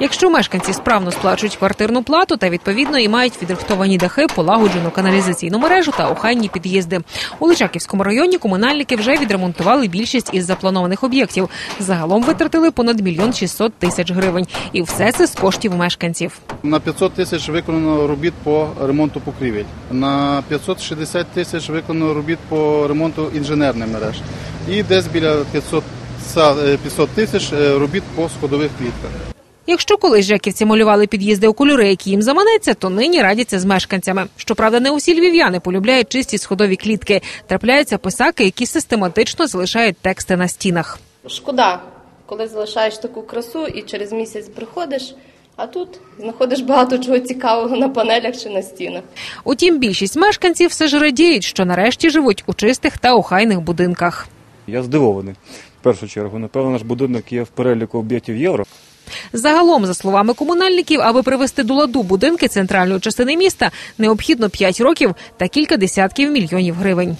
Якщо мешканці справно сплачують квартирну плату та відповідно і мають відрихтовані дахи, полагоджену каналізаційну мережу та охайні під'їзди. У Личаківському районі комунальники вже відремонтували більшість із запланованих об'єктів. Загалом витратили понад мільйон 600 тисяч гривень. І все це з коштів мешканців. На 500 тисяч виконано робіт по ремонту покрівель. На 560 тисяч виконано робіт по ремонту інженерних мереж. І десь біля 500 е, 500 тисяч е, робіт по сходових клітках. Якщо колись жеківці малювали під'їзди у кольори, які їм заманеться, то нині радяться з мешканцями. Щоправда, не усі львів'яни полюбляють чисті сходові клітки. Трапляються писаки, які систематично залишають тексти на стінах. Шкода, коли залишаєш таку красу і через місяць приходиш, а тут знаходиш багато чого цікавого на панелях чи на стінах. Утім, більшість мешканців все ж радіють, що нарешті живуть у чистих та охайних будинках. Я здивований. В першу чергу, напевно, наш будинок є в переліку об'єктів євро. Загалом, за словами комунальників, аби привести до ладу будинки центральної частини міста, необхідно 5 років та кілька десятків мільйонів гривень.